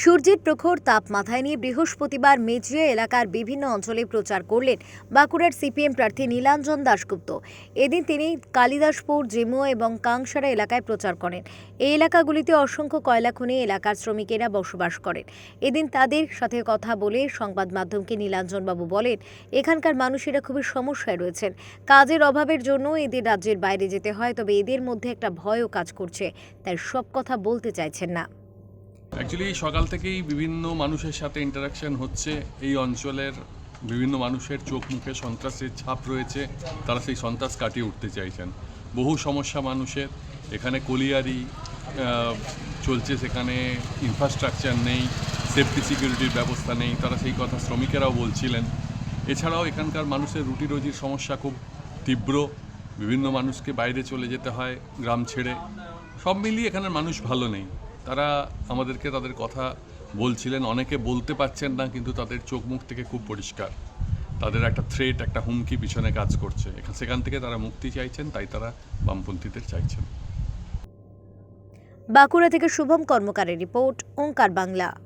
সূর্যের প্রখর তাপ মাথায় নিয়ে বৃহস্পতিবার মেজিয়া এলাকার বিভিন্ন অঞ্চলে প্রচার করলেন বাঁকুড়ার সিপিএম প্রার্থী নীলাঞ্জন দাশগুপ্ত। এদিন তিনি কালিদাসপুর, জেমুয়া এবং কাংসারা এলাকায় প্রচার করেন। এই এলাকাগুলিতে অসংখ্য কয়লা খনি এলাকার শ্রমিকেরা বসবাস করেন। এদিন তাদের সাথে কথা বলে সংবাদ মাধ্যমকে নীলাঞ্জনবাবু বলেন, এখানকার মানুষেরা খুবই সমস্যায় রয়েছেন। কাজের অভাবের জন্য এদের রাজ্যের বাইরে যেতে হয়, তবে এদের মধ্যে একটা ভয়ও কাজ করছে, তাই সব কথা বলতে চাইছেন না। অ্যাকচুয়ালি সকাল থেকেই বিভিন্ন মানুষের সাথে ইন্টারাকশন হচ্ছে। এই অঞ্চলের বিভিন্ন মানুষের চোখ মুখে সন্ত্রাসের ছাপ রয়েছে। তারা সেই সন্ত্রাস কাটিয়ে উঠতে চাইছেন। বহু সমস্যা মানুষের। এখানে কলিয়ারি চলছে সেখানে ইনফ্রাস্ট্রাকচার নেই সেফটি সিকিউরিটির ব্যবস্থা নেই। তারা সেই কথা শ্রমিকেরাও বলছিলেন। এছাড়াও এখানকার মানুষের রুটি রুজির সমস্যা খুব তীব্র। বিভিন্ন মানুষকে বাইরে চলে যেতে হয়, গ্রাম ছেড়ে। সব মিলিয়ে এখানের মানুষ ভালো নেই। তারা আমাদেরকে তাদের কথা বলছিলেন। অনেকে বলতে পারছেন না, কিন্তু তাদের চোখ মুখ থেকে খুব পরিষ্কার। তাদের একটা থ্রেট একটা হুমকি পিছনে কাজ করছে। সেখান থেকে তারা মুক্তি চাইছেন, তাই তারা বামপন্থীদের চাইছেন। বাঁকুড়া থেকে শুভম কর্মকারের রিপোর্ট, ওঙ্কার বাংলা।